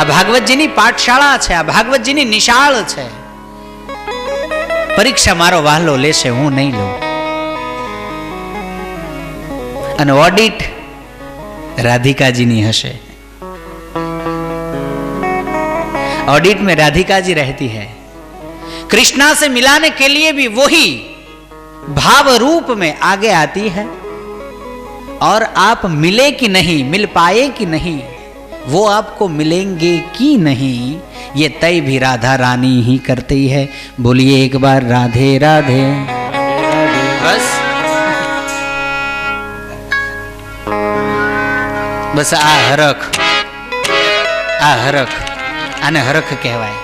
આ ભાગવતજીની પાઠશાળા છે, આ ભાગવતજીની નિશાળ છે. પરીક્ષા મારો વહાલો લેશે, હું નહીં લઉં. અને ઓડિટ રાધિકાજીની હશે. ऑडिट में राधिका जी रहती है कृष्णा से मिलाने के लिए भी वही भाव रूप में आगे आती है और आप मिले कि नहीं मिल पाए कि नहीं वो आपको मिलेंगे कि नहीं ये तय भी राधा रानी ही करती है बोलिए एक बार राधे राधे बस બસ આ હરખ આ હરખ આને હરખ કહેવાય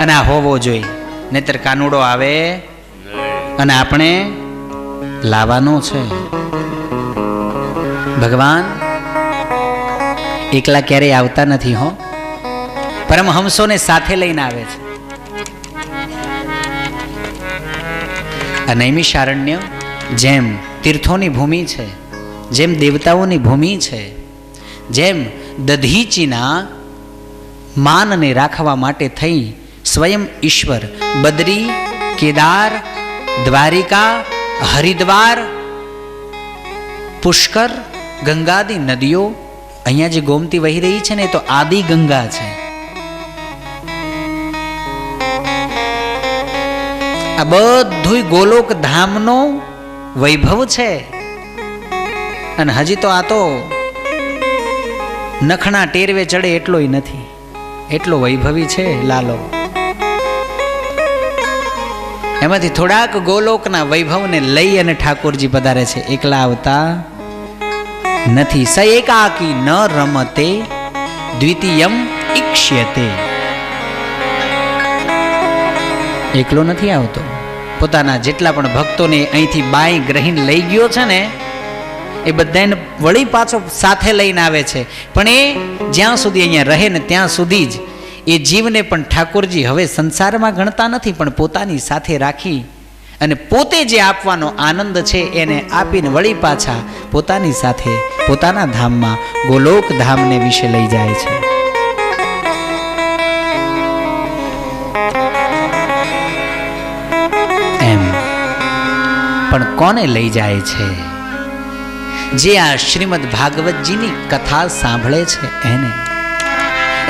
અને આ હોવો જોઈએ નહીતર કાનુડો આવે અને આપણે લાવવાનો છે ભગવાન એકલા ક્યારેય આવતા નથી, હો. પરમહંસોને સાથે લઈને આવે છે. આ નૈમિષારણ્ય જેમ તીર્થોની ભૂમિ છે, જેમ દેવતાઓની ભૂમિ છે, જેમ દધીચીના માનને રાખવા માટે થઈ સ્વયં ઈશ્વર, બદ્રી, કેદાર, દ્વારિકા, હરિદ્વાર, પુષ્કર, ગંગાદી નદીઓ અહીંયા જે ગોમતી વહી રહી છે ને તો આદિ ગંગા છે. આ બધું ગોલોક ધામનો વૈભવ છે. અને હજી તો આ તો નખણા ટેરવે ચડે એટલોય નથી. એટલો વૈભવી છે લાલો. એમાંથી થોડાક ગોલોકના વૈભવને લઈ અને ઠાકોરજી પધારે છે. એકલા આવતા નથી સ એકાકી ન રમતે, દ્વિતીયમ ઈક્ષ્યતે. એકલો નથી આવતો. પોતાના જેટલા પણ ભક્તોને અહીંથી બાઈ ગ્રહીને લઈ ગયો છે ને, એ બધાને વળી પાછો સાથે લઈને આવે છે. પણ એ જ્યાં સુધી અહીંયા રહે ને ત્યાં સુધી જ એ જીવને પણ ઠાકોરજી હવે સંસારમાં ગણતા નથી, પણ પોતાની સાથે રાખી અને પોતે જે આપવાનો આનંદ છે એને આપીને વળી પાછા પોતાની સાથે, પોતાના ધામમાં, ગોલોક ધામને વિશે લઈ જાય છે. એમ. પણ કોને લઈ જાય છે? જે આ શ્રીમદ ભાગવતજીની કથા સાંભળે છે એને.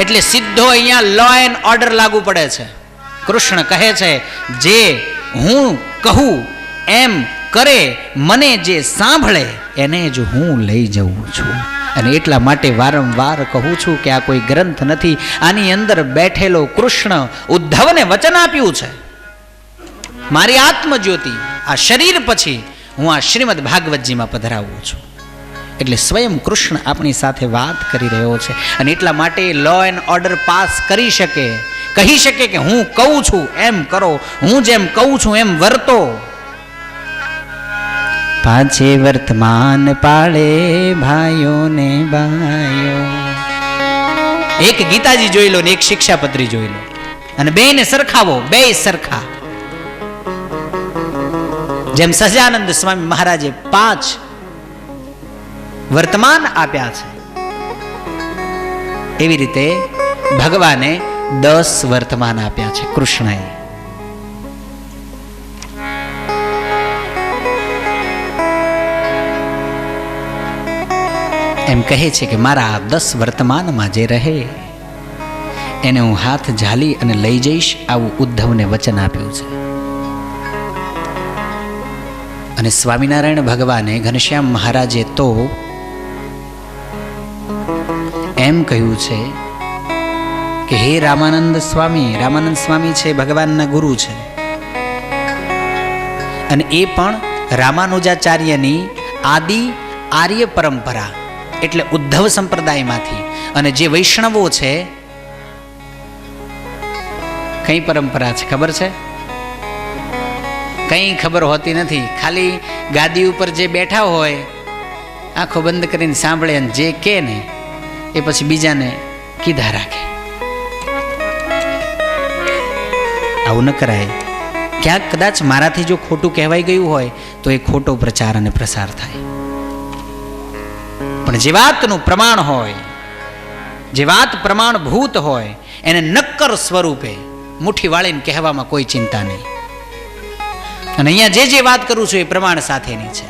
એટલે સીધો અહીંયા લો એન્ડ ઓર્ડર લાગુ પડે છે. કૃષ્ણ કહે છે, જે હું કહું, એમ કરે, મને જે સાંભળે, એને જ હું લઈ જઉં છું. અને એટલા માટે વારંવાર કહું છું કે આ કોઈ ગ્રંથ નથી, આની અંદર બેઠેલો કૃષ્ણ ઉદ્ધવને વચન આપ્યું છે. મારી આત્મજ્યોતિ, આ શરીર પછી હું આ શ્રીમદ ભાગવતજીમાં પધરાવું છું. એટલે સ્વયં કૃષ્ણ આપણી સાથે વાત કરી રહ્યો છે. અને એટલા માટે લો એન્ડ ઓર્ડર પાસ કરી શકે કહી શકે કે હું કહું છું એમ કરો. હું જેમ કહું છું એમ વર્તો. પાછે વર્તમાન પાળે ભાઈઓ ને ભાઈઓ. એક ગીતાજી જોઈ લો ને એક શિક્ષાપત્રી જોઈ લો. અને બેને સરખાવો બે સરખા. જેમ સહજાનંદ સ્વામી મહારાજે પાંચ વર્તમાન આપ્યા છે. એવી રીતે ભગવાને દસ વર્તમાન આપ્યા છે કૃષ્ણએ. એમ કહે છે કે મારા દસ વર્તમાનમાં જે રહે, એને હું હાથ ઝાલી અને લઈ જઈશ આવું ઉદ્ધવને વચન આપ્યું છે. અને સ્વામિનારાયણ ભગવાને ઘનશ્યામ મહારાજે તો એમ કહ્યું છે કે હે રામાનંદ સ્વામી રામાનંદ સ્વામી છે, ભગવાનના ગુરુ છે. અને એ પણ રામાનુજાચાર્યની આદિ આર્ય પરંપરા, એટલે ઉદ્ધવ સંપ્રદાયમાંથી. અને જે વૈષ્ણવો છે, કઈ પરંપરા છે, ખબર છે? કંઈ ખબર હોતી નથી. ખાલી ગાદી ઉપર જે બેઠા હોય, આંખો બંધ કરીને સાંભળે અને જે કે ને, એ પછી બીજાને કીધા રાખે. આવું ન કરાય. ક્યાંક કદાચ મારાથી જો ખોટું કહેવાઈ ગયું હોય, તો એ ખોટો પ્રચાર અને પ્રસાર થાય. પણ જે વાતનું પ્રમાણ હોય, જે વાત પ્રમાણભૂત હોય, એને નક્કર સ્વરૂપે મુઠ્ઠી વાળીને કહેવામાં કોઈ ચિંતા નહીં. અને અહીંયા જે જે વાત કરું છું એ પ્રમાણ સાથેની છે.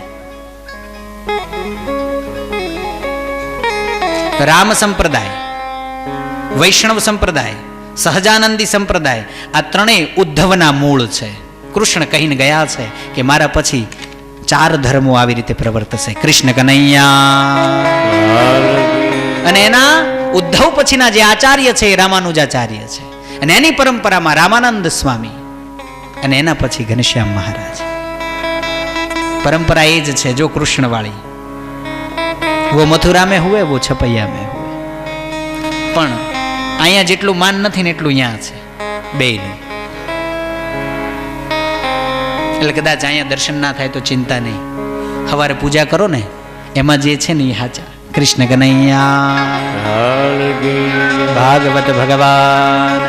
રામ સંપ્રદાય, વૈષ્ણવ સંપ્રદાય સહજાનંદી સંપ્રદાય, આ ત્રણેય ઉદ્ધવના મૂળ છે. કૃષ્ણ કહીને ગયા છે કે મારા પછી ચાર ધર્મો આવી રીતે પ્રવર્તશે. કૃષ્ણ કનૈયા. અને એના ઉદ્ધવ પછીના જે આચાર્ય છે એ રામાનુજાચાર્ય છે. અને એની પરંપરામાં રામાનંદ સ્વામી અને એના પછી ઘનશ્યામ મહારાજ. પરંપરા એ જ છે, જો કૃષ્ણવાળી, વો મથુરા મેં હુએ, વો છપૈયા મેં હુએ. પણ અહીંયા જેટલું માન નથી ને એટલું અહીંયા છે. બેયનું. એટલે કદાચ અહીંયા દર્શન ના થાય તો ચિંતા નહીં. સવારે પૂજા કરો ને, એમાં જે છે ને એ હાચા. કૃષ્ણ કનૈયા. ભાગવત ભગવાન.